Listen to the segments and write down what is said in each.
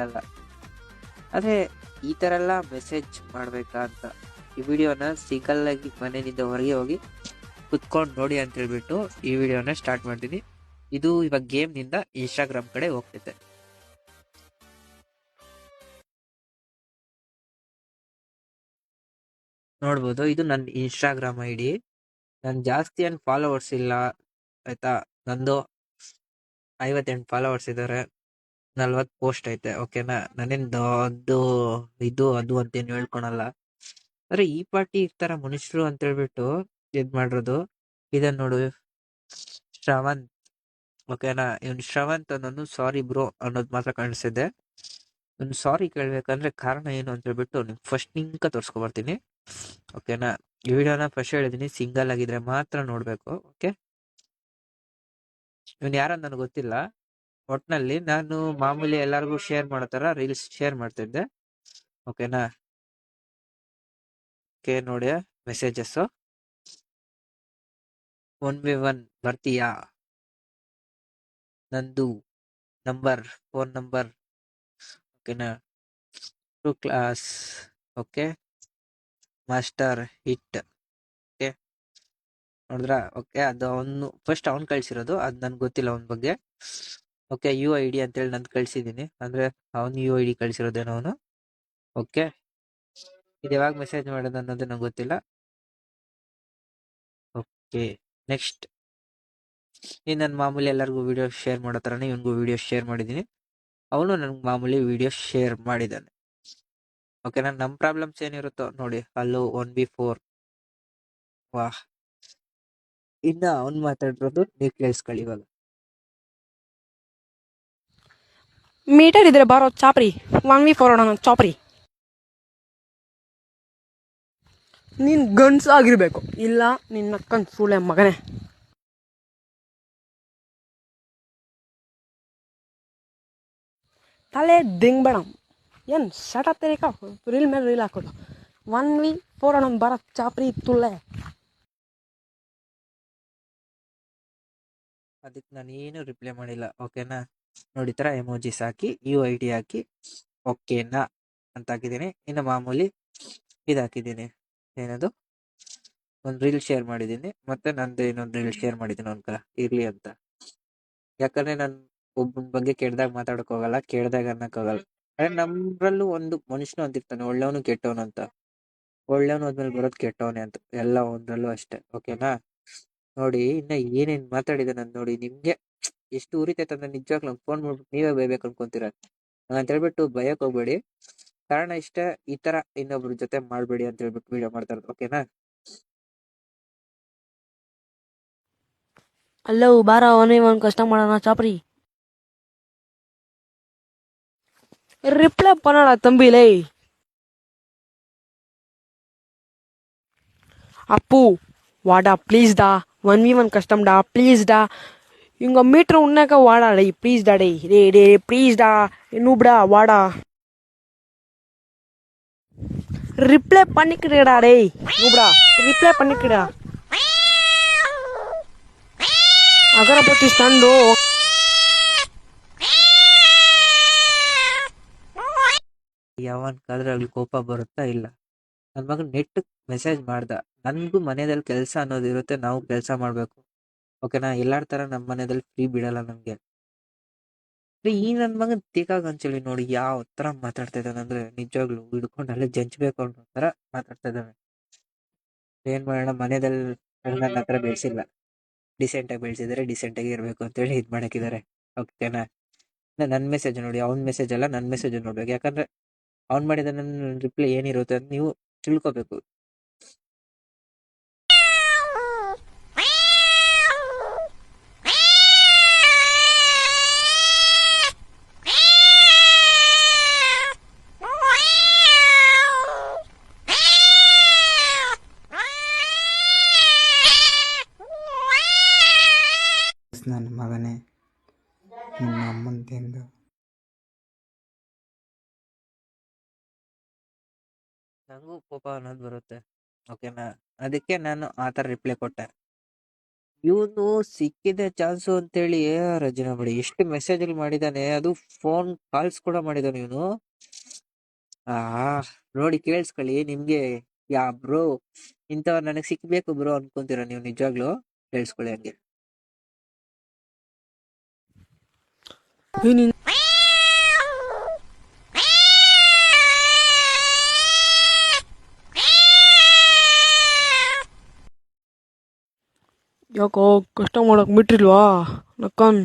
ಹೇಳಲ್ಲ. ಆದರೆ ಈ ಥರ ಎಲ್ಲ ಮೆಸೇಜ್ ಮಾಡಬೇಕಾ ಅಂತ ಈ ವಿಡಿಯೋನ ಸಿಂಗಲ್ ಆಗಿ ಮನೆಯಿಂದ ಹೊರಗೆ ಹೋಗಿ ಕುತ್ಕೊಂಡು ನೋಡಿ ಅಂತ ಹೇಳ್ಬಿಟ್ಟು ಈ ವಿಡಿಯೋನ ಸ್ಟಾರ್ಟ್ ಮಾಡ್ತೀನಿ. ಇದು ಇವಾಗ ಗೇಮ್ನಿಂದ ಇನ್ಸ್ಟಾಗ್ರಾಮ್ ಕಡೆ ಹೋಗ್ತೈತೆ. ನೋಡ್ಬೋದು, ಇದು ನನ್ನ ಇನ್ಸ್ಟಾಗ್ರಾಮ್ ಐ ಡಿ ನಾನು ಜಾಸ್ತಿ ಏನು ಫಾಲೋವರ್ಸ್ ಇಲ್ಲ. ಆಯ್ತಾ? ನಂದು ಐವತ್ತೆಂಟು ಫಾಲೋವರ್ಸ್ ಇದ್ದಾರೆ ನಲ್ವತ್ತು ಪೋಸ್ಟ್ ಐತೆ ಓಕೆನಾ ನಾನೇನು ದೊಡ್ಡದು ಇದು, ಅದು ಅಂತೇನು ಹೇಳ್ಕೊಳಲ್ಲ. ಅಂದ್ರೆ ಈ ಪಾರ್ಟಿ ಇರ್ತಾರ ಮನುಷ್ಯರು ಅಂತ ಹೇಳ್ಬಿಟ್ಟು ಇದ್ ಮಾಡಿರೋದು ಇದನ್ನ ನೋಡು, ಶ್ರವಂತ್ ಓಕೆನಾ ಇವನ್ ಶ್ರವಂತ್ ಅನ್ನೋನು ಸಾರಿ ಬ್ರೋ ಅನ್ನೋದು ಮಾತ್ರ ಕಾಣಿಸಿದೆ ಇವ್ನು ಸಾರಿ ಕೇಳ್ಬೇಕಂದ್ರೆ ಕಾರಣ ಏನು ಅಂತ ಹೇಳ್ಬಿಟ್ಟು ನಿಮ್ಗೆ ಫಸ್ಟ್ ನಿಂಕ ತೋರಿಸ್ಕೊಬರ್ತೀನಿ ಓಕೆನಾ ಈ ವಿಡಿಯೋನ ಫಸ್ಟ್ ಹೇಳಿದೀನಿ ಸಿಂಗಲ್ ಆಗಿದ್ರೆ ಮಾತ್ರ ನೋಡ್ಬೇಕು ಓಕೆ ಇವನ್ ಯಾರ ನನಗೆ ಗೊತ್ತಿಲ್ಲ. ಒಟ್ನಲ್ಲಿ ನಾನು ಮಾಮೂಲಿ ಎಲ್ಲರಿಗೂ ಶೇರ್ ಮಾಡ್ತಾರ ತರ ರೀಲ್ಸ್ ಶೇರ್ ಮಾಡ್ತಿದ್ದೆ. ಓಕೆನಾ ಓಕೆ ನೋಡಿ ಮೆಸೇಜಸ್ ಒನ್ ಬಿ ಒನ್ ಬರ್ತೀಯಾ? ನಂದು ನಂಬರ್ ಫೋನ್ ನಂಬರ್ ಓಕೆನಾ two class okay master hit okay ನೋಡಿದ್ರ? ಓಕೆ ಅದು ಅವನು ಫಸ್ಟ್ ಅವ್ನು ಕಳ್ಸಿರೋದು, ಅದು ನನ್ಗೆ ಗೊತ್ತಿಲ್ಲ ಅವನ ಬಗ್ಗೆ. ಓಕೆ, ಯು ಐ ಡಿ ಅಂತೇಳಿ ನಾನು ಕಳಿಸಿದ್ದೀನಿ ಅಂದರೆ ಅವನು ಯು ಐ ಡಿ ಕಳಿಸಿರೋದೇನೋ ಅವನು? ಓಕೆ. ಇದು ಯಾವಾಗ ಮೆಸೇಜ್ ಮಾಡೋದು ಅನ್ನೋದು ನಂಗೆ ಗೊತ್ತಿಲ್ಲ. Okay, next. ಈ ನನ್ನ ಮಾಮೂಲಿ ಎಲ್ಲರಿಗೂ ವಿಡಿಯೋ ಶೇರ್ ಮಾಡೋ ಥರನೇ ಇವನಿಗೂ ವಿಡಿಯೋ ಶೇರ್ ಮಾಡಿದ್ದೀನಿ ಅವನು ನನಗೆ ಮಾಮೂಲಿ ವಿಡಿಯೋ ಶೇರ್ ಮಾಡಿದ್ದಾನೆ ಓಕೆ, ನಾನು ನಮ್ಮ ಪ್ರಾಬ್ಲಮ್ಸ್ ಏನಿರುತ್ತೋ ನೋಡಿ, ಅಲ್ಲೂ ಒನ್ ಬಿ ಫೋರ್. ವಾಹ್. ಇನ್ನು ಅವ್ನು ಮಾತಾಡಿರೋದು ನೀವು ಕೇಳಿಸ್ಕೊಳ್ಳಿ ಇವಾಗ. ಮೀಟರ್ ಇದ್ರೆ ಬಾರೋ ಚಾಪ್ರಿ. ಒನ್ ವಿ ಫೋರ್ ಅಣ್ಣ ಚಾಪ್ರಿ. ನೀನ್ ಗಂಡ್ಸ್ ಆಗಿರ್ಬೇಕು. ಇಲ್ಲ ನಿನ್ನ ಅಕ್ಕನ ಸೂಳೆ ಮಗನೇ. ತಲೆ ದಿಂಗ್ ಬೇಡ. ಏನ್ ಶಟ್ ತೆರಿಕ ರೀಲ್ ಮೇಲೆ ರೀಲ್ ಹಾಕೋದು ಒನ್ ವಿ ಫೋರ್ ಅಣ್ಣ ಬರ ಚಾಪ್ರಿ ತುಳ್ಳೆ. ಅದಕ್ಕೆ ನಾನು ಏನು ರಿಪ್ಲೈ ಮಾಡಿಲ್ಲ ಓಕೆನಾ ನೋಡಿ ತರ ಎಮೋಜಿಸ್ ಹಾಕಿ ಯು ಐ ಡಿ ಹಾಕಿ ಓಕೆನಾ ಅಂತ ಹಾಕಿದ್ದೀನಿ ಇನ್ನು ಮಾಮೂಲಿ ಇದು ಹಾಕಿದ್ದೀನಿ ಏನದು? ಒಂದು ರೀಲ್ ಶೇರ್ ಮಾಡಿದ್ದೀನಿ. ಮತ್ತೆ ನಂದು ಇನ್ನೊಂದು ರೀಲ್ ಶೇರ್ ಮಾಡಿದ್ದೀನಿ ಅವ್ನ ಇರ್ಲಿ ಅಂತ. ಯಾಕಂದ್ರೆ ನಾನು ಒಬ್ಬನ ಬಗ್ಗೆ ಕೆಡ್ದಾಗ ಮಾತಾಡಕ್ ಹೋಗಲ್ಲ ಕೆಡ್ದಾಗ ಹೋಗಲ್ಲ. ಅಂದ್ರೆ ನಮ್ರಲ್ಲೂ ಒಂದು ಮನುಷ್ಯನು ಅಂತಿರ್ತಾನೆ, ಒಳ್ಳೆಯವನು ಕೆಟ್ಟವನು ಅಂತ. ಒಳ್ಳೆಯವನು ಆದ್ಮೇಲೆ ಬರೋದು ಕೆಟ್ಟವನೇ ಅಂತ. ಎಲ್ಲ ಒಂದರಲ್ಲೂ ಅಷ್ಟೇ. ಓಕೆನಾ ನೋಡಿ, ಇನ್ನ ಏನೇನ್ ಮಾತಾಡಿದೆ ನಾನು ನೋಡಿ, ನಿಮ್ಗೆ ಎಷ್ಟು ಉರಿತೈತೆ ಅಂದ್ರೆ ನಿಜವಾಗ್ಲೂ ಫೋನ್ ಮಾಡ್ಬಿಟ್ಟು ನೀವೇ ಬೈಬೇಕು ಅನ್ಕೊಂತೀರ. ಹಂಗಂತ ಹೇಳ್ಬಿಟ್ಟು ಬಯಕ್ ಹೋಗ್ಬೇಡಿ. ಕಾರಣ ಇಷ್ಟೇ, ಈ ತರ ಇನ್ನೊಬ್ರ ಜೊತೆ ಮಾಡ್ಬೇಡಿ ಅಂತ ಹೇಳ್ಬಿಟ್ಟು ವಿಡಿಯೋ ಮಾಡ್ತಾ ಓಕೆನಾ ಅಲ್ಲೋ, ಬಾರ, ಅವನೇ ಒಂದು ಕಷ್ಟ ಮಾಡೋಣ, ಚಾಪ್ರಿ. ರಿಪ್ಲೈ ಪನ್ನಡ ತಂಬಿಲೇ ಅಪ್ಪು వాడా ಪ್ಲೀಸ್ ಡಾ ಒನ್ ವಿ ಒನ್ ಕಸ್ಟಮ್ ಡಾ ಪ್ಲೀಸ್ ಡಾ இவங்க மீட்டர் உன்னாக்கா வாடா டேய் ப்ளீஸ்டா டேய் டே டே ப்ளீஸ்டா நூப்டா வாடா ரிப்ளை பண்ணிக்கிடுடா டேய் நூப்டா ரிப்ளை பண்ணிக்கிடா ಅಗರಬತ್ತಿ ಸ್ಟ್ಯಾಂಡು ಯಾವನ್ ಕಾದ್ರೆ ಅಲ್ಲಿ ಕೋಪ ಬರುತ್ತಾ ಇಲ್ಲ ನನ್ ಮಗ ನೆಟ್ ಮೆಸೇಜ್ ಮಾಡ್ದ ನನ್ಗೂ ಮನೆಯಲ್ಲಿ ಕೆಲಸ ಅನ್ನೋದು ಇರುತ್ತೆ ನಾವು ಕೆಲಸ ಮಾಡ್ಬೇಕು ಓಕೆನಾ? ಎಲ್ಲಾರ ತರ ನಮ್ಮ ಮನೆಯಲ್ಲಿ ಫ್ರೀ ಬಿಡಲ್ಲ ನಮ್ಗೆ. ಈ ನನ್ ಮಗನ್ ತಿಕ್ಕಾಗ ಅಂಚಲಿ ನೋಡಿ ಯಾವ ತರ ಮಾತಾಡ್ತಾ ಇದ್ದಾನೆ ಅಂದ್ರೆ ನಿಜವಾಗ್ಲು ಹಿಡ್ಕೊಂಡು ಅಲ್ಲೇ ಜಂಚ್ಬೇಕು ಅನ್ನೋ ತರ ಮಾತಾಡ್ತಾ ಇದ್ದಾನೆ. ಏನ್ ಮಾಡೋಣ? ಮನೆದಲ್ಲಿ ನನ್ನ ಹತ್ರ ಬೆಳೆಸಿಲ್ಲ. ಡಿಸೆಂಟ್ ಆಗಿ ಬೆಳೆಸಿದ್ರೆ ಡಿಸೆಂಟ್ ಆಗಿ ಇರ್ಬೇಕು ಅಂತೇಳಿ ಇದ್ ಮಾಡಕ್ಕಿದ್ದಾರೆ ಓಕೆನಾ? ನನ್ ಮೆಸೇಜ್ ನೋಡಿ, ಅವ್ನ ಮೆಸೇಜ್ ಅಲ್ಲ, ನನ್ ಮೆಸೇಜ್ ನೋಡ್ಬೇಕು. ಯಾಕಂದ್ರೆ ಅವ್ನ್ ಮಾಡಿದ ನನ್ನ ರಿಪ್ಲೈ ಏನಿರುತ್ತೆ ಅಂತ ನೀವು ತಿಳ್ಕೊಬೇಕು ನನ್ನ ಮಗನೇ ನಿಮ್ಮ ಅಮ್ಮನ ತಿಂದು ನಂಗೂ ಕೋಪ ಅನ್ನೋದು ಬರುತ್ತೆ. ಓಕೆನಾ ಅದಕ್ಕೆ ನಾನು ಆ ಥರ ರಿಪ್ಲೈ ಕೊಟ್ಟೆ. ಇವನು ಸಿಕ್ಕಿದೆ ಚಾನ್ಸು ಅಂತೇಳಿ, ರಜನ ಬಿಡಿ, ಎಷ್ಟು ಮೆಸೇಜ್ ಮಾಡಿದಾನೆ, ಅದು ಫೋನ್ ಕಾಲ್ಸ್ ಕೂಡ ಮಾಡಿದಾನೆ ಇವನು. ಆ, ನೋಡಿ ಕೇಳಿಸ್ಕೊಳ್ಳಿ, ನಿಮಗೆ, ಯಾ ಬ್ರೋ ಇಂಥವ್ ನನಗೆ ಸಿಕ್ಬೇಕು ಬ್ರೋ ಅನ್ಕೊಂತೀರ ನೀವು ನಿಜವಾಗ್ಲು? ಕೇಳಿಸ್ಕೊಳ್ಳಿ ಹಂಗೆ. ಯಾಕೋ ಕಷ್ಟ ಮಾಡೋಕೆ ಬಿಟ್ಟಿಲ್ವಾ ನಕ್ಕನ್.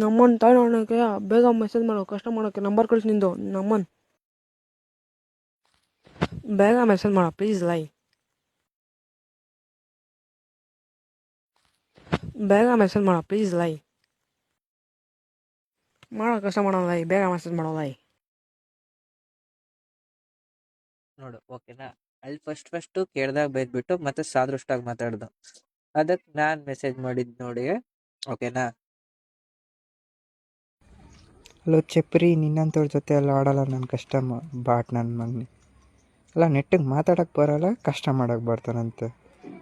ನಮ್ಮನ್ ತಾಳೋಣಕ್ಕೆ ಬೇಗ ಮೆಸೇಜ್ ಮಾಡೋ, ಕಷ್ಟ ಮಾಡೋಕೆ ನಂಬರ್ ಕಳಿಸಿ ನಿಂದು, ನಮ್ಮನ್. ಬೇಗ ಮೆಸೇಜ್ ಮಾಡೋ ಪ್ಲೀಸ್ ಲೈ ಬೇಗ ಮೆಸೇಜ್ ಮಾಡೋ ಪ್ಲೀಸ್ ಲೈ ಮಾಡೋ, ಕಷ್ಟ ಮಾಡೋ ಲೈ ಬೇಗ ಮೆಸೇಜ್ ಮಾಡೋ ಲೈ ನೋಡು ಓಕೆನಾ ಅಲ್ಲಿ ಫಸ್ಟ್ ಫಸ್ಟ್ ಕೇಳ್ದಾಗ ಬೈದ್ಬಿಟ್ಟು ಮತ್ತೆ ಸಾದೃಷ್ಟಾಗಿ ಮಾತಾಡ್ದು. ಅದಕ್ಕೆ ನಾನು ಮೆಸೇಜ್ ಮಾಡಿದ್ ನೋಡಿ ಓಕೆನಾ ಅಲ್ಲೋ ಚಪ್ರಿ ನಿನ್ನಂಥವ್ರ ಜೊತೆ ಎಲ್ಲ ಆಡಲ್ಲ ನನ್ನ ಕಷ್ಟ ಬಾಟ್ ನನ್ನ ಮಗನಿ. ಅಲ್ಲ ನೆಟ್ಟಿಗೆ ಮಾತಾಡೋಕ್ಕೆ ಬರೋಲ್ಲ ಕಷ್ಟ ಮಾಡೋಕ್ಕೆ ಬರ್ತಾನಂತೆ.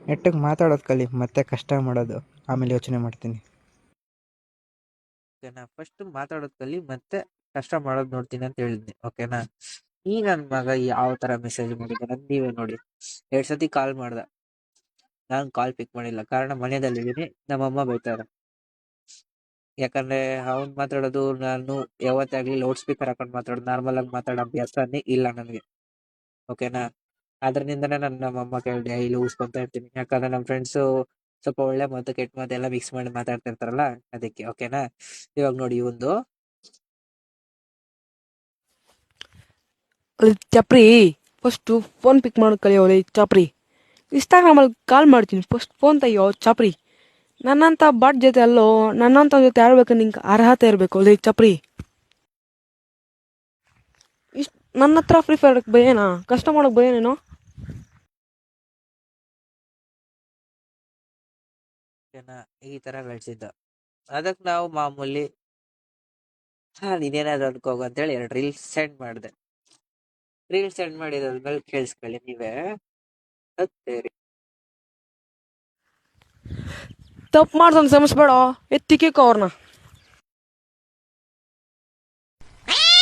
ನೆಟ್ಟಿಗೆ ಮಾತಾಡೋದು ಕಲಿ ಮತ್ತೆ ಕಷ್ಟ ಮಾಡೋದು. ಆಮೇಲೆ ಯೋಚನೆ ಮಾಡ್ತೀನಿ. ಓಕೆನಾ ಫಸ್ಟ್ ಮಾತಾಡೋದು ಕಲಿ ಮತ್ತೆ ಕಷ್ಟ ಮಾಡೋದು ನೋಡ್ತೀನಿ ಅಂತ ಹೇಳಿದ್ನಿ ಓಕೆನಾ ಈ ನನ್ ಮಗ ಯಾವ ತರ ಮೆಸೇಜ್ ಮಾಡಿದ ನೀವೇ ನೋಡಿ. ಎರಡ್ ಸತಿ ಕಾಲ್ ಮಾಡ್ದ. ನಾನು ಕಾಲ್ ಪಿಕ್ ಮಾಡಿಲ್ಲ. ಕಾರಣ ಮನೆಯಲ್ಲಿದ್ದೀನಿ ನಮ್ಮಮ್ಮ ಬೈತಾರ ಯಾಕಂದ್ರೆ ಅವ್ನ್ ಮಾತಾಡೋದು ನಾನು ಯಾವತ್ತೇ ಆಗ್ಲಿ ಲೌಡ್ ಸ್ಪೀಕರ್ ಹಾಕೊಂಡ್ ಮಾತಾಡೋದು ನಾರ್ಮಲ್ ಆಗಿ ಮಾತಾಡೋ ಅಭ್ಯಾಸನೇ ಇಲ್ಲ ನನಗೆ. ಓಕೆನಾ ಅದ್ರಿಂದನೇ ನಾನು ನಮ್ಮಮ್ಮ ಕೇಳಿದೆ ಇಲ್ಲಿ ಉಸ್ಕೊಂತ ಇರ್ತೀನಿ. ಯಾಕಂದ್ರೆ ನಮ್ಮ ಫ್ರೆಂಡ್ಸ್ ಸ್ವಲ್ಪ ಒಳ್ಳೆ ಮತ್ತು ಕೆಟ್ಟ ಮದ್ದು ಎಲ್ಲ ಮಿಕ್ಸ್ ಮಾಡಿ ಮಾತಾಡ್ತಿರ್ತಾರಲ್ಲ, ಅದಕ್ಕೆ. ಓಕೆನಾ ಇವಾಗ ನೋಡಿ ಒಂದು ಅಲ್ಲಿ ಚಪ್ರಿ ಫಸ್ಟು ಫೋನ್ ಪಿಕ್ ಮಾಡಿ ಕಲಿಯೋಳಿ ಚಾಪ್ರಿ. ಇನ್ಸ್ಟಾಗ್ರಾಮಲ್ಲಿ ಕಾಲ್ ಮಾಡ್ತೀನಿ ಫಸ್ಟ್ ಫೋನ್ ತೆಗಿಯೋ ಚಾಪ್ರಿ. ನನ್ನಂಥ ಬಾಟ್ ಜೊತೆ ಅಲ್ಲೋ ನನ್ನಂಥ ಜೊತೆ ಆಡ್ಬೇಕು, ನಿಂಗೆ ಅರ್ಹತೆ ಇರಬೇಕು ಅಲ್ಲಿ ಚಪ್ರಿ. ಇಷ್ಟು ನನ್ನ ಹತ್ರ ಫ್ರೀ ಫೈರ್ ಭಯನಾ ಕಷ್ಟ ಮಾಡೋಕೆ ಭಯನೇನೋ ಈ ಥರ ಬೆಳೆಸಿದ್ದ ಅದಕ್ಕೆ ನಾವು ಮಾಮೂಲಿ, ಹಾ, ನೀನೇನಾದ್ರು ಅನ್ಕೋಗ ಅಂತೇಳಿ ಎರಡು ರೀಲ್ಸ್ ಸೆಂಡ್ ಮಾಡಿದೆ. ರೀಲ್ಸ್ ಸೆಂಡ್ ಮಾಡಿದ್ಮೇಲೆ ಕೇಳಿಸ್ಕೊಳ್ಳಿ ನೀವೇ? ಹತ್ತೇರಿ ತಪ್ಪು ಮಾಡ್ತಾನೆ ಸಮಸ್ಬೇಡ ಎತ್ತಿಕೆ ಅವ್ರನ್ನ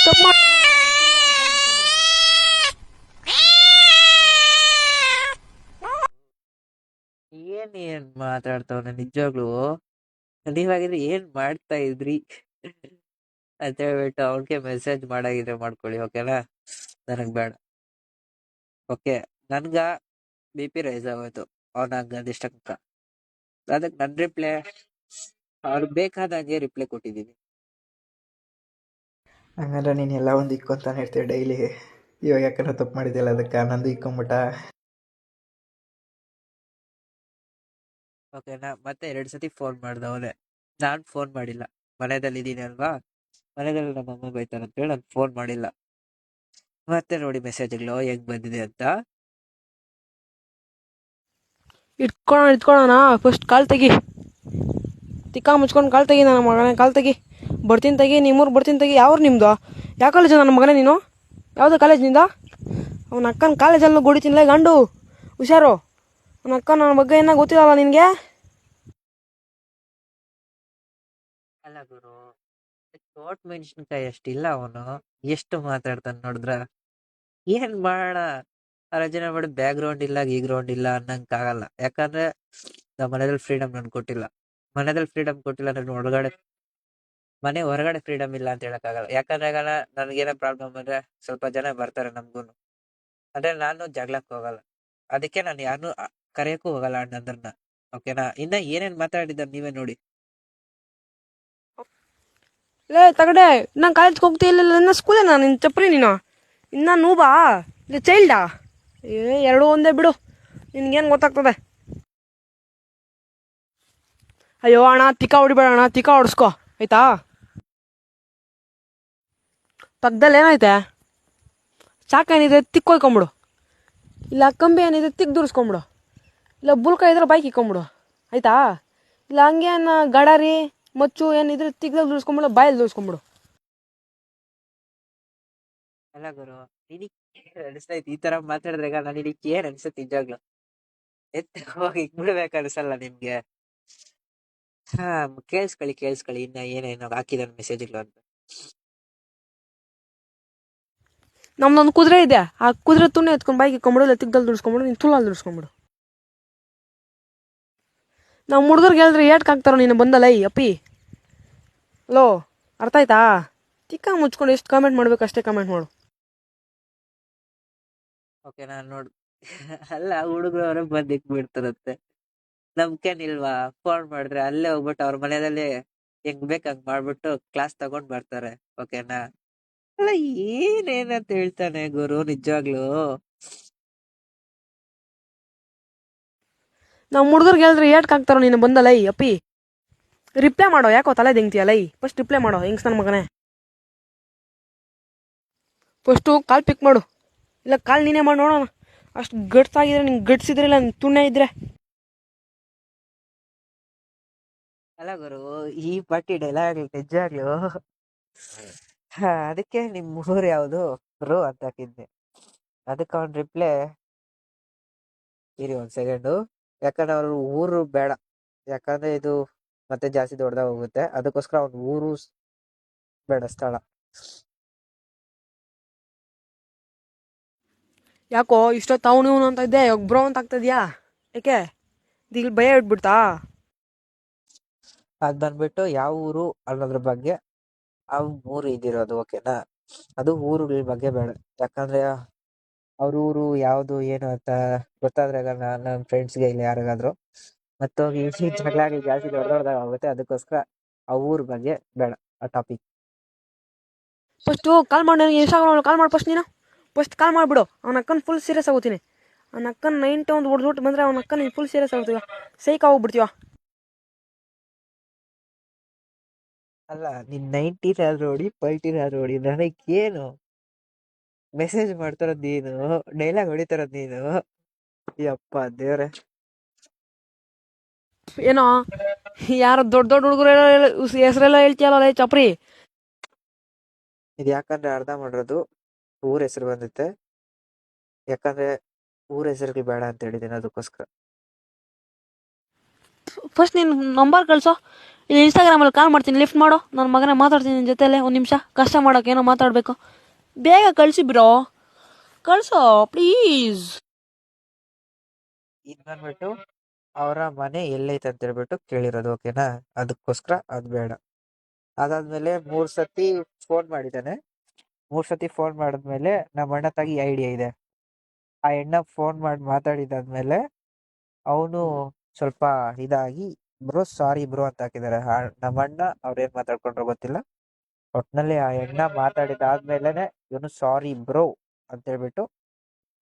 ತಪ್ಪು ಮಾಡ್ ಏನ್ ಏನ್ ಮಾತಾಡ್ತಾವನ ನಿಜವಾಗ್ಲು? ನೀವಾಗಿದ್ರೆ ಏನ್ ಮಾಡ್ತಾ ಇದ್ರಿ? ಅಂತ ಹೇಳ್ಬಿಟ್ಟು ಅವ್ನಿಗೆ ಮೆಸೇಜ್ ಮಾಡಾಗಿದ್ರೆ ಮಾಡ್ಕೊಳ್ಳಿ ಓಕೆನಾ ನನಗ್ ಬೇಡ. ಓಕೆ ನನ್ಗ ಬಿ ಪಿ ರೈಸ್ ಆಗೋಯ್ತು. ಅವ್ನ ಹಂಗಂದಿಷ್ಟಕ್ಕ ಅದಕ್ಕೆ ನನ್ ರಿಪ್ಲೈ ಅವ್ರು ಬೇಕಾದಂಗೆ ರಿಪ್ಲೈ ಕೊಟ್ಟಿದ್ದೀನಿ ಹಂಗಂದ್ರೆ ನೀನು ಎಲ್ಲ ಒಂದು ಇಕ್ಕೊಂತಾನೆ ಇರ್ತೀಯ ಡೈಲಿ ಇವಾಗ ಯಾಕಂದ್ರೆ ತಪ್ಪು ಮಾಡಿದ್ಯಲ್ಲ ಅದಕ್ಕೆ? ನಂದು ಇಕ್ಕೊಂಬಿಟ್ಟ ಓಕೆನಾ ಮತ್ತೆ ಎರಡು ಸತಿ ಫೋನ್ ಮಾಡ್ದೆ ಅವನೇ. ನಾನ್ ಫೋನ್ ಮಾಡಿಲ್ಲ. ಮನೆಯಲ್ಲಿ ಇದೀನಿ ಅಲ್ವಾ? ಮನೆಯಲ್ಲಿ ನಮ್ಮ ಅಮ್ಮ ಬೈತಾರೆ ಅಂತೇಳಿ ನಾನು ಫೋನ್ ಮಾಡಿಲ್ಲ. ಮತ್ತೆ ನೋಡಿ ಮೆಸೇಜ್ಗಳು ಹೆಂಗ್ ಬಂದಿದೆ ಅಂತ. ಇಟ್ಕೊಳ್ಳೋಣ ಇಟ್ಕೊಳ್ಳೋಣ ಫಸ್ಟ್ ಕಾಲ್ ತೆಗಿ. ತಿಕ್ಕ ಮುಚ್ಕೊಂಡು ಕಾಲ್ ತೆಗಿ ನನ್ನ ಮಗನೇ ಕಾಲ್ ತೆಗಿ. ಬರ್ತೀನಿ ತೆಗಿ ನಿಮ್ಮೂರು ಬರ್ತೀನಿ ತೆಗಿ. ಯಾವ್ರು ನಿಮ್ಮದು ಯಾವ ಕಾಲೇಜು ನನ್ನ ಮಗನೇ ನೀನು? ಯಾವುದು ಕಾಲೇಜ್ನಿಂದ? ಅವನ ಅಕ್ಕನ ಕಾಲೇಜಲ್ಲೂ ಗುಡಿತೀನಿಲ್ಲ ಗಂಡು ಹುಷಾರು. ಅವನ ಅಕ್ಕ ನನ್ನ ಬಗ್ಗೆ ಏನೋ ಗೊತ್ತಿಲ್ಲಲ್ಲ ನಿನಗೆ? ಅಲ್ಲ ಗುರು. ತೋಟ್ ಮೆಣಸಿನ್ಕಾಯಿ ಅಷ್ಟಿಲ್ಲ ಅವನು. ಎಷ್ಟು ಮಾತಾಡ್ತಾನೆ ನೋಡಿದ್ರ, ಏನ್ ಮಾಡ ರಚನೆ ಮಾಡಿ ಬ್ಯಾಕ್ ಗ್ರೌಂಡ್ ಇಲ್ಲ, ಈ ಗ್ರೌಂಡ್ ಇಲ್ಲ ಅನ್ನಂಗ್ ಆಗಲ್ಲ ಯಾಕಂದ್ರೆ ನಮ್ಮ ಮನೆಯಲ್ಲಿ ಫ್ರೀಡಮ್ ನನ್ ಕೊಟ್ಟಿಲ್ಲ. ಮನೆಯಲ್ಲಿ ಫ್ರೀಡಮ್ ಕೊಟ್ಟಿಲ್ಲ ಅಂದ್ರೆ ಒಳಗಡೆ, ಮನೆ ಹೊರಗಡೆ ಫ್ರೀಡಮ್ ಇಲ್ಲ ಅಂತ ಹೇಳಕ್ಕಾಗಲ್ಲ. ಯಾಕಂದ್ರೆ ಏನೋ ಪ್ರಾಬ್ಲಮ್ ಅಂದ್ರೆ ಸ್ವಲ್ಪ ಜನ ಬರ್ತಾರೆ ನಮ್ಗೂನು. ಅಂದ್ರೆ ನಾನು ಜಗಳಕ್ಕೆ ಹೋಗಲ್ಲ. ಅದಕ್ಕೆ ನಾನು ಯಾರನ್ನೂ ಕರೆಯಕ್ಕೂ ಹೋಗಲ್ಲ ಅಣ್ಣಂದ್ರನ್ನ. ಓಕೆನಾ? ಇನ್ನ ಏನೇನ್ ಮಾತಾಡಿದ್ದಾರೆ ನೀವೇ ನೋಡಿ. ಲೇ, ತಗಡೆ ನಾನು ಕಾಲೇಜ್ಗೆ ಹೋಗ್ತಾ ಇಲ್ಲ ನನ್ನ ಸ್ಕೂಲೇ ನಾನು ನಿನ್ನ ಚಪ್ರಿ ನೀನು? ಇನ್ನ ನೂಬಾ ಇಲ್ಲ ಚೈಲ್ಡಾ ಏ, ಎರಡೂ ಒಂದೇ ಬಿಡು. ನಿನ್ಗೇನು ಗೊತ್ತಾಗ್ತದೆ? ಅಯ್ಯೋ, ಅಣ್ಣ, ತಿಕ್ಕ ಹೊಡಿಬೇಡ ಅಣ್ಣ, ತಿಕ್ಕ ಹೊಡ್ಸ್ಕೊ. ಆಯ್ತಾ? ಪಕ್ಕದಲ್ಲಿ ಏನೈತೆ? ಚಾಕ ಏನಿದೆ ತಿಕ್ಕೊಯ್ಕೊಂಬಿಡು ಇಲ್ಲ, ಕಂಬಿ ಏನಿದೆ ತಿಕ್ ದುರಿಸ್ಕೊಂಬಿಡು. ಇಲ್ಲ, ಬುಲ್ಕ ಬೈಕ್ ಇಕ್ಕೊಂಬಿಡು. ಆಯ್ತಾ? ಇಲ್ಲ, ಹಂಗೇನ ಗಡಾರಿ? ಮಚ್ಚು ಏನಿದ್ರೆ ತಿಗ್ದಾಗ ದುಡಿಸ್ಕೊಂಬಿಡು ಬಾಯಲ್ಲಿ ದುಡಿಸ್ಕೊಂಬಿಡು ಅಲ್ಲ ಗುರು ನಿನಗ್ ಏನ್ ಅನಿಸ್ತೈತಿ? ಈ ತರ ಮಾತಾಡಿದ್ರೆ ನಾನು ಇಡೀ ಏನ್ ಅನ್ಸುತ್ತೆ ನಿಜವಾಗ್ಲು? ಎತ್ತ ಹೋಗಿ ಬಿಡ್ಬೇಕು ಅನ್ಸಲ್ಲ ನಿಮ್ಗೆ? ಹಾ ಕೇಳಿಸ್ಕೊಳ್ಳಿ ಕೇಳಿಸ್ಕೊಳ್ಳಿ. ಇನ್ನ ಏನೇನೋ ಹಾಕಿದಾನೆ ಮೆಸೇಜ್ಗಳು ಅಂತ. ನಮ್ದೊಂದು ಕುದುರೆ ಇದೆ. ಆ ಕುದುರೆ ತುಣ್ಣೆ ಎತ್ಕೊಂಡು ಬೈಕ್ ಇಕ್ಕೊಂಬಿಡು ಇಲ್ಲ ತಿಗ್ದಲ್ಲಿ ದುಡಿಸ್ಕೊಂಬಿಡು ನೀನು ತುಳಲ್ಲಿ ದುಡಿಸ್ಕೊಂಬಿಡು ನಮ್ಮ ಹುಡುಗರ್ಗೆ ಹೇಳಿದ್ರೆ ಏಟ್ ಹಾಕ್ತಾರೋ ನೀನು ಬಂದಲ್ಲ ಈ ಅಪ್ಪಿ. ಹಲೋ ಅರ್ಥ ಆಯ್ತಾ? ತಿಕ್ಕ ಮುಚ್ಕೊಂಡು ಎಷ್ಟು ಕಾಮೆಂಟ್ ಮಾಡ್ಬೇಕು ಅಷ್ಟೇ ಕಾಮೆಂಟ್ ಮಾಡು. ಓಕೆ ನಾನು ನೋಡ್ ಅಲ್ಲ, ಹುಡುಗರು ಅವ್ರ ಬಂದಿಕ್ ಇಕ್ ಬಿಡ್ತಾರಂತೆ. ನಮ್ಕೇನಿಲ್ವಾ ಫೋನ್ ಮಾಡಿದ್ರೆ ಅಲ್ಲೇ ಹೋಗ್ಬಿಟ್ಟು ಅವ್ರ ಮನೆಯಲ್ಲಿ ಹೆಂಗ್ ಬೇಕು ಹಂಗ್ ಮಾಡ್ಬಿಟ್ಟು ಕ್ಲಾಸ್ ತಗೊಂಡ್ ಬರ್ತಾರೆ. ಓಕೆನಾ ಅಲ್ಲ, ಏನೇನಂತ ಹೇಳ್ತಾನೆ ಗುರು ನಿಜವಾಗ್ಲು? ನಮ್ಮ ಹುಡುಗರ್ಗೆ ಹೇಳಿದ್ರೆ ಏಟ್ ಹಾಕ್ತಾರೋ ನೀನು ಬಂದಲ್ಲ ಅಪ್ಪಿ. ರಿಪ್ಲೈ ಮಾಡೋ, ಯಾಕೋ ತಲೆ ದಿಂಗ್ತೀಯಲ್ಲ, ಈ. ಫಸ್ಟ್ ರಿಪ್ಲೈ ಮಾಡೋ ಹೆಂಗ್ಸ್ ನನ್ನ ಮಗನೇ. ಫಸ್ಟು ಕಾಲ್ ಪಿಕ್ ಮಾಡು. ಇಲ್ಲ, ಕಾಲ್ ನೀನೇ ಮಾಡಿ, ನೋಡೋಣ. ಅಷ್ಟು ಗಟ್ಸ್ ಆಗಿದ್ರೆ ನಿಂಗೆ ಗಟ್ಸಿದ್ರೆ ಇಲ್ಲ ತುಣ್ಣೆ ಇದ್ರೆ. ಅಲ್ಲ ಗುರು, ಈ ಪಟ್ಟಿ ಡೈಲಾಗ್ ನಿಜವಾಗ್ಲು ಹಾ, ಅದಕ್ಕೆ ನಿಮ್ ಊರು ಯಾವುದು ಬ್ರೋ ಅಂತ ಹಾಕಿದ್ದೆ. ಅದಕ್ಕೆ ಅವನ್ ರಿಪ್ಲೈ ಇರಿ ಒಂದು ಸೆಕೆಂಡು ಯಾಕಂದ್ರೆ ಅವ್ರ ಊರು ಬೇಡ. ಯಾಕಂದ್ರೆ ಇದು ಮತ್ತೆ ಜಾಸ್ತಿ ದೊಡ್ಡದಾಗ ಹೋಗುತ್ತೆ. ಅದಕ್ಕೋಸ್ಕರ ಅವ್ನ ಊರು ಬೇಡ ಸ್ಥಳ. ಯಾಕೋ ಇಷ್ಟೊತ್ತು ಅವನು ಇವನು ಅಂತ ಇದ್ದೆ. ಒಬ್ರು ಬ್ರೋ ಅಂತ ಆಗ್ತದ್ಯಾ? ಯಾಕೆ ಇಲ್ಲಿ ಭಯ ಇಟ್ಬಿಡ್ತಾ? ಅದ್ ಬಂದ್ಬಿಟ್ಟು ಯಾವ ಊರು ಅನ್ನೋದ್ರ ಬಗ್ಗೆ ಅವ್ ಊರು ಇದಿರೋದು ಓಕೆನಾ ಅದು ಊರುಗಳ ಬಗ್ಗೆ ಬೇಡ. ಯಾಕಂದ್ರೆ ಅವ್ರ ಊರು ಯಾವ್ದು ಏನು ಅಂತ ಗೊತ್ತಾದ್ರೆ ನನ್ನ ಫ್ರೆಂಡ್ಸ್ಗೆ ಇಲ್ಲಿ ಯಾರಿಗಾದ್ರು. ಮತ್ತೋಗಿ ಜಗಳ ಆಗಿ ಜಾಸ್ತಿ ದೊಡ್ಡ ದೊಡ್ಡದಾಗ ಆಗುತ್ತೆ ಅದಕ್ಕೋಸ್ಕರ ಆ ಊರ್ ಬಗ್ಗೆ ಬೇಡ ಆ ಟಾಪಿಕ್ ಫಸ್ಟು ಕಾಲ್ ಮಾಡಿ ನನಗೆ ಇನ್ಸ್ಟಾಗ್ರಾಮ್ ಕಾಲ್ ಮಾಡಿ ಫಸ್ಟ್ ನೀನು. ಫಸ್ಟ್ ಕಾಲ್ ಮಾಡಿಬಿಡು ಅವನ ಅಕ್ಕನ ಫುಲ್ ಸೀರಿಯಸ್ ಆಗೋತೀನಿ. ಅವನ ಅಕ್ಕನ ನೈಂಟಿ ಒಂದು ಹೊಡೆದ್ಬಿಟ್ಟು ಬಂದರೆ ಅವನ ಅಕ್ಕನ ಫುಲ್ ಸೀರಿಯಸ್ ಆಗ್ತೀವ ಸೈಕ್ ಆಗೋಗ್ಬಿಡ್ತೀವ ಅಲ್ಲ ನೀನ್ ನೈನ್ಟೀನ್ ಆದ್ರೂ ನೋಡಿ ಫೈಟೀನ್ ಆದ್ರೂ ನೋಡಿ ನನಗೇನು ಏನು ಮೆಸೇಜ್ ಮಾಡ್ತಿರೋದ್ ನೀನು ಡೈಲಾಗ್ ಹೊಡಿತಿರೋದ್ ನೀನು. ಯಪ್ಪ ದೇವ್ರೆ. ಏನೋ ಯಾರ ದೊಡ್ಡ ದೊಡ್ಡ ಹುಡುಗರು ಹೆಸರೆಲ್ಲ ಹೇಳ್ತಿಯಲ್ಲ ಚಪ್ರಿ? ಇದು ಯಾಕಂದ್ರೆ ಅರ್ಧ ಮಾಡಿರೋದು ಊರ ಹೆಸರು ಬಂದಿತ್ತೆ. ಯಾಕಂದ್ರೆ ಊರ ಹೆಸರುಗಳು ಬೇಡ ಅಂತ ಹೇಳಿದ್ದೀನಿ ಅದಕ್ಕೋಸ್ಕರ. ಫಸ್ಟ್ ನೀನು ನಂಬರ್ ಕಳಿಸೋ. ಇನ್ಸ್ಟಾಗ್ರಾಮ್ ಇನ್ಸ್ಟಾಗ್ರಾಮಲ್ಲಿ ಕಾಲ್ ಮಾಡ್ತೀನಿ ಲಿಫ್ಟ್ ಮಾಡೋ. ನನ್ನ ಮಗನೇ ಮಾತಾಡ್ತೀನಿ ನಿನ್ನ ಜೊತೆಲೆ ಒಂದು ನಿಮಿಷ. ಕಷ್ಟ ಮಾಡೋಕೆ ಏನೋ ಮಾತಾಡಬೇಕು. ಬೇಗ ಕಳಿಸಿ ಬ್ರೋ ಕಳ್ಸೋ ಪ್ಲೀಸ್ ಇದ್ ಬಂದ್ಬಿಟ್ಟು ಅವರ ಮನೆ ಎಲ್ಲೈತೆ ಅಂತ ಹೇಳ್ಬಿಟ್ಟು ಕೇಳಿರೋದು, ಓಕೆನಾ? ಅದಕ್ಕೋಸ್ಕರ ಅದು ಬೇಡ. ಅದಾದ್ಮೇಲೆ ಮೂರ್ ಸತಿ ಫೋನ್ ಮಾಡಿದ್ದಾನೆ. ಮೂರ್ ಸತಿ ಫೋನ್ ಮಾಡಿದ್ಮೇಲೆ ನಮ್ಮ ಅಣ್ಣ ತಾಗಿ ಐಡಿಯಾ ಇದೆ. ಆ ಹೆಣ್ಣ ಫೋನ್ ಮಾಡಿ ಮಾತಾಡಿದಾದ್ಮೇಲೆ ಅವನು ಸ್ವಲ್ಪ ಇದಾಗಿ, ಬ್ರೋ ಸಾರಿ ಬ್ರೋ ಅಂತ ಹಾಕಿದ್ದಾರೆ. ನಮ್ಮ ಅಣ್ಣ ಅವ್ರೇನ್ ಮಾತಾಡ್ಕೊಂಡ್ರೋ ಗೊತ್ತಿಲ್ಲ. ಒಟ್ನಲ್ಲಿ ಆ ಹೆಣ್ಣ ಮಾತಾಡಿದಾದ್ಮೇಲೆನೆ ಇವನು ಸಾರಿ ಬ್ರೋ ಅಂತ ಹೇಳ್ಬಿಟ್ಟು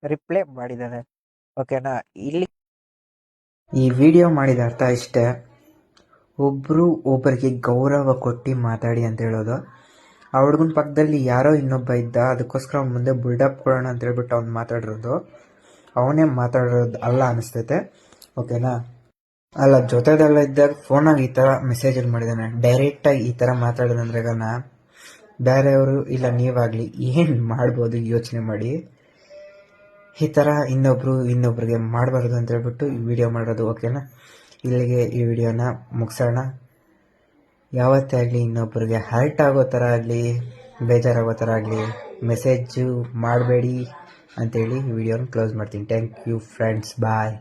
ರಿಪ್ಲೈ ಮಾಡಿದ್ದಾನೆ. ಓಕೆನಾ? ಇಲ್ಲಿ ಈ ವಿಡಿಯೋ ಮಾಡಿದ ಅರ್ಥ ಇಷ್ಟೇ. ಒಬ್ಬರು ಒಬ್ಬರಿಗೆ ಗೌರವ ಕೊಟ್ಟು ಮಾತಾಡಿ ಅಂತ ಹೇಳೋದು. ಆ ಹುಡುಗನ ಪಕ್ಕದಲ್ಲಿ ಯಾರೋ ಇನ್ನೊಬ್ಬ ಇದ್ದ, ಅದಕ್ಕೋಸ್ಕರ ಮುಂದೆ ಬುಲ್ಡಪ್ ಕೊಡೋಣ ಅಂತ ಹೇಳ್ಬಿಟ್ಟು ಅವ್ನು ಮಾತಾಡಿರೋದು. ಅವನೇ ಮಾತಾಡಿರೋದು ಅಲ್ಲ ಅನಿಸ್ತೈತೆ. ಓಕೆನಾ? ಅಲ್ಲ, ಜೊತೆದಲ್ಲ ಇದ್ದಾಗ ಫೋನಾಗಿ ಈ ಥರ ಮೆಸೇಜಲ್ಲಿ ಮಾಡಿದ್ದಾನೆ. ಡೈರೆಕ್ಟಾಗಿ ಈ ಥರ ಮಾತಾಡೋದಂದ್ರೆಗನ ಬೇರೆಯವರು ಇಲ್ಲ, ನೀವಾಗಲಿ ಏನು ಮಾಡ್ಬೋದು ಯೋಚನೆ ಮಾಡಿ. ಈ ಥರ ಇನ್ನೊಬ್ಬರು ಇನ್ನೊಬ್ರಿಗೆ ಮಾಡಬಾರ್ದು ಅಂತ ಹೇಳ್ಬಿಟ್ಟು ಈ ವಿಡಿಯೋ ಮಾಡೋದು ಓಕೆನಾ ಇಲ್ಲಿಗೆ ಈ ವಿಡಿಯೋನ ಮುಗಿಸೋಣ. ಯಾವತ್ತೇ ಆಗಲಿ ಇನ್ನೊಬ್ರಿಗೆ ಹರ್ಟ್ ಆಗೋ ಥರ ಆಗಲಿ, ಬೇಜಾರಾಗೋ ಥರ ಆಗಲಿ ಮೆಸೇಜು ಮಾಡಬೇಡಿ ಅಂತೇಳಿ ವಿಡಿಯೋನ ಕ್ಲೋಸ್ ಮಾಡ್ತೀನಿ. Thank you friends bye